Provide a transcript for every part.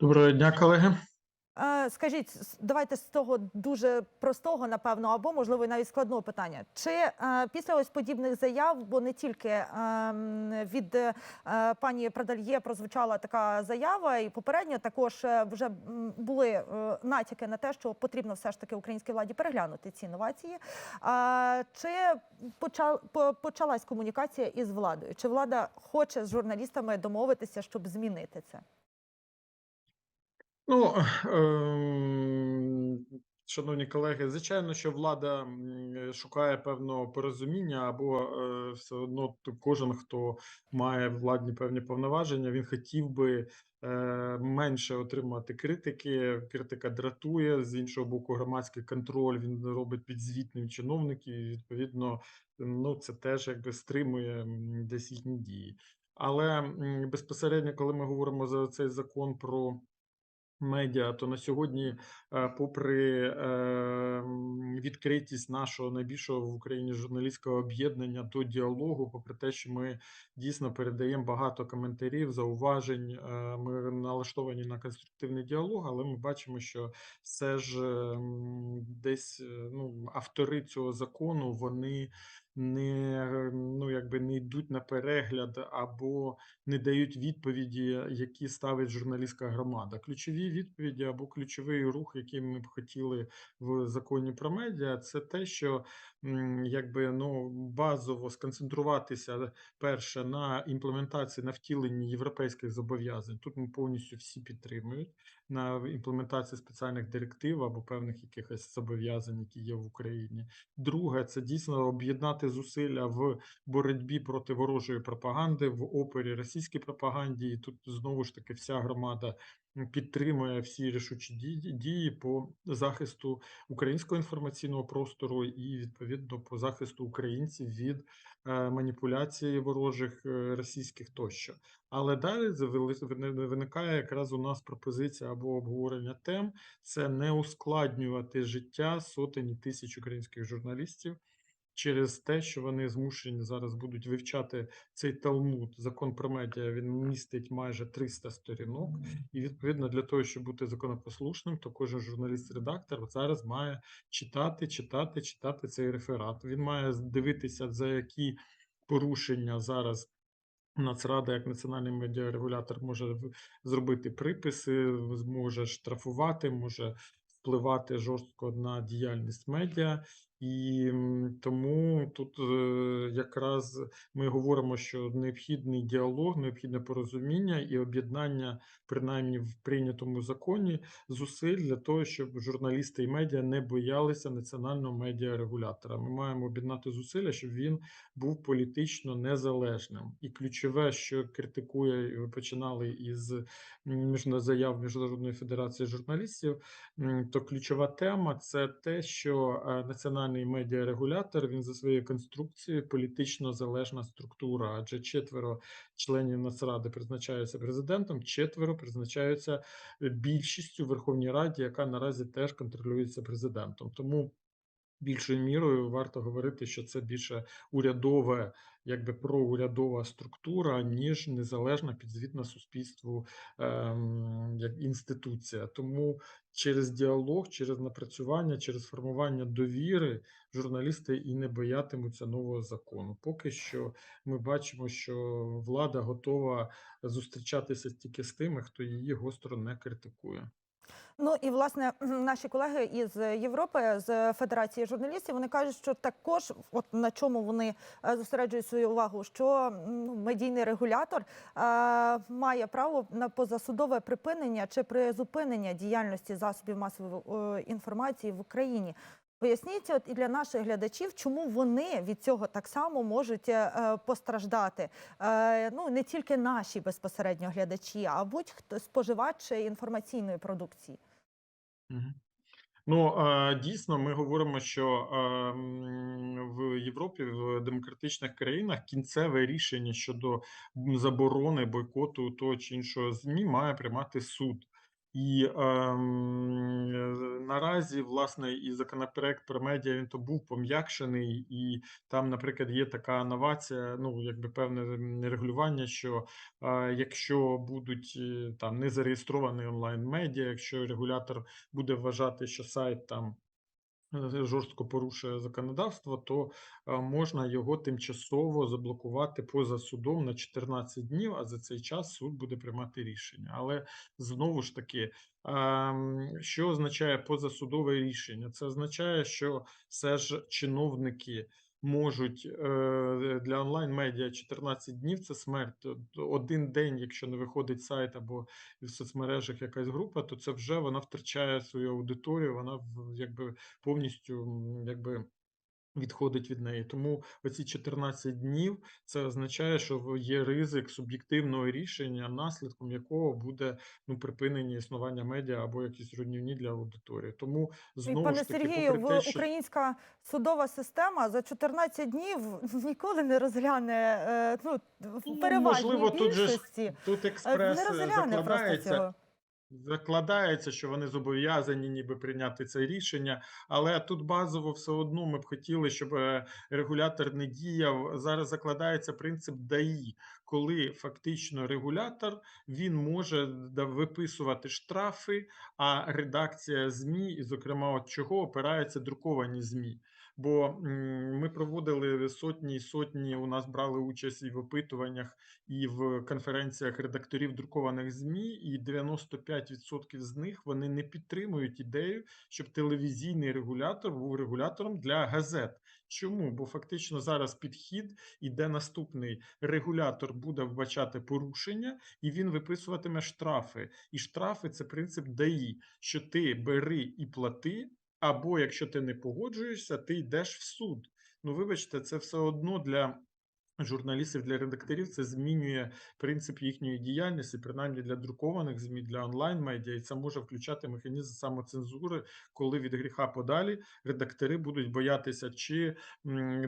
Доброго дня, колеги. Скажіть, давайте з того дуже простого, напевно, або можливо навіть складного питання. Чи е, після ось подібних заяв, бо не тільки ем, від е, пані Продальє прозвучала така заява, і попередньо також е, вже були натяки на те, що потрібно все ж таки українській владі переглянути ці інновації. А, чи почал, почалась комунікація із владою? Чи влада хоче з журналістами домовитися, щоб змінити це? Ну, ем, шановні колеги, звичайно, що влада шукає певного порозуміння, або е, все одно кожен, хто має владні певні повноваження, він хотів би е, менше отримати критики. Критика дратує з іншого боку, громадський контроль він робить підзвітним чиновників. І відповідно, ну це теж якби стримує десь їхні дії. Але безпосередньо, коли ми говоримо за цей закон про медіа, то на сьогодні, е, попри е, відкритість нашого найбільшого в Україні журналістського об'єднання до діалогу, попри те, що ми дійсно передаємо багато коментарів, зауважень, е, ми налаштовані на конструктивний діалог, але ми бачимо, що все ж е, десь ну, автори цього закону вони не ну якби не йдуть на перегляд або не дають відповіді, які ставить журналістська громада. Ключові відповіді або ключовий рух, який ми б хотіли в законі про медіа, це те, що якби ну базово сконцентруватися перше на імплементації на втіленні європейських зобов'язань. Тут ми повністю всі підтримують на імплементації спеціальних директив або певних якихось зобов'язань, які є в Україні. Друге, це дійсно об'єднати зусилля в боротьбі проти ворожої пропаганди в опорі російській пропаганді. І тут знову ж таки вся громада підтримує всі рішучі дії, по захисту українського інформаційного простору і відповідно по захисту українців від е, маніпуляції ворожих е, російських тощо. Але далі виникає якраз у нас пропозиція або обговорення тем: це не ускладнювати життя сотень тисяч українських журналістів через те, що вони змушені зараз будуть вивчати цей талмуд, закон про медіа. Він містить майже 300 сторінок, і відповідно для того, щоб бути законопослушним, то кожен журналіст-редактор зараз має читати, читати, читати цей реферат. Він має дивитися за які порушення зараз. Нацрада, як національний медіарегулятор, може зробити приписи, зможе штрафувати, може впливати жорстко на діяльність медіа, і тому тут е, якраз ми говоримо, що необхідний діалог, необхідне порозуміння і об'єднання, принаймні в прийнятому законі, зусиль для того, щоб журналісти і медіа не боялися національного медіарегулятора. Ми маємо об'єднати зусилля, щоб він був політично незалежним. І ключове, що критикує, ви починали із міжна- заяв Міжнародної федерації журналістів, то ключова тема це те, що е, національний медіарегулятор він за своєю конструкцією політично залежна структура, адже четверо членів Нацради призначаються президентом, четверо призначаються більшістю в Верховній Раді, яка наразі теж контролюється президентом. Тому більшою мірою варто говорити, що це більше урядове, якби проурядова структура, ніж незалежна підзвітна суспільству ем, як інституція. Тому через діалог, через напрацювання, через формування довіри журналісти і не боятимуться нового закону. Поки що ми бачимо, що влада готова зустрічатися тільки з тими, хто її гостро не критикує. Ну і власне наші колеги із Європи з Федерації журналістів вони кажуть, що також от на чому вони е, зосереджують свою увагу, що ну, медійний регулятор е, має право на позасудове припинення чи призупинення діяльності засобів масової е, інформації в Україні. Поясніть, от і для наших глядачів, чому вони від цього так само можуть постраждати. Ну не тільки наші безпосередньо глядачі, а будь-хто споживач інформаційної продукції. Ну, дійсно, ми говоримо, що в Європі, в демократичних країнах кінцеве рішення щодо заборони бойкоту того чи іншого ЗМІ має приймати суд. І е, наразі, власне, і законопроект про медіа він то був пом'якшений, і там, наприклад, є така новація, ну якби певне регулювання, що е, якщо будуть е, там не зареєстровані онлайн медіа, якщо регулятор буде вважати, що сайт там жорстко порушує законодавство, то е, можна його тимчасово заблокувати поза судом на 14 днів, а за цей час суд буде приймати рішення. Але знову ж таки, ем, що означає позасудове рішення? Це означає, що все ж чиновники. Можуть е, для онлайн-медіа 14 днів це смерть. Один день, якщо не виходить сайт або в соцмережах якась група, то це вже вона втрачає свою аудиторію, вона якби повністю якби відходить від неї. Тому оці 14 днів це означає, що є ризик суб'єктивного рішення, наслідком якого буде ну припинення існування медіа або якісь руйнівні для аудиторії. Тому І, знову пане ж таки, Сергію, те, що українська судова система за 14 днів ніколи не розгляне е, ну, ну, переважній можливо, тут же тут експрес Не розгляне просто цього. Закладається, що вони зобов'язані ніби прийняти це рішення, але тут базово все одно ми б хотіли, щоб е, регулятор не діяв. Зараз закладається принцип ДАІ, коли фактично регулятор він може виписувати штрафи, а редакція ЗМІ, і зокрема, от чого опираються друковані ЗМІ. Бо ми проводили сотні і сотні. У нас брали участь і в опитуваннях, і в конференціях редакторів друкованих ЗМІ, і 95% з них вони не підтримують ідею, щоб телевізійний регулятор був регулятором для газет. Чому? Бо фактично зараз підхід іде наступний: регулятор буде вбачати порушення, і він виписуватиме штрафи. І штрафи це принцип ДАІ, що ти бери і плати. Або якщо ти не погоджуєшся, ти йдеш в суд. Ну, вибачте, це все одно для журналістів, для редакторів це змінює принцип їхньої діяльності, принаймні для друкованих ЗМІ, для онлайн-медіа, і це може включати механізм самоцензури, коли від гріха подалі редактори будуть боятися чи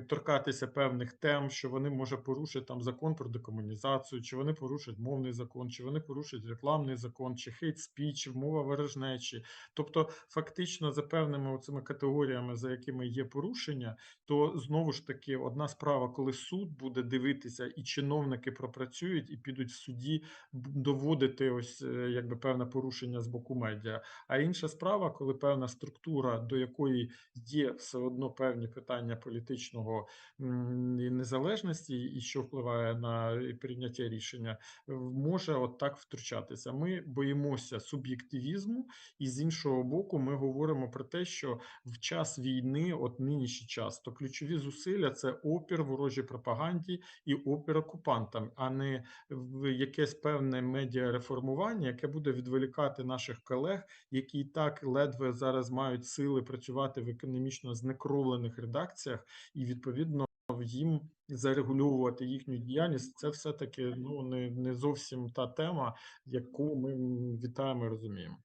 торкатися певних тем, що вони може порушити там закон про декомунізацію, чи вони порушать мовний закон, чи вони порушать рекламний закон, чи хейт спіч, мова ворожнечі. Тобто, фактично, за певними цими категоріями, за якими є порушення, то знову ж таки одна справа, коли суд буде дивитися, і чиновники пропрацюють і підуть в суді доводити ось е, якби певне порушення з боку медіа. А інша справа, коли певна структура, до якої є все одно певні питання політичного незалежності, і що впливає на прийняття рішення, е, може от так втручатися. Ми боїмося суб'єктивізму, і з іншого боку, ми говоримо про те, що в час війни, от нинішній час, то ключові зусилля це опір ворожій пропаганді і опір окупантам, а не в якесь певне медіареформування, яке буде відволікати наших колег, які і так ледве зараз мають сили працювати в економічно знекровлених редакціях, і відповідно їм зарегульовувати їхню діяльність. Це все таки ну не, не зовсім та тема, яку ми вітаємо і розуміємо.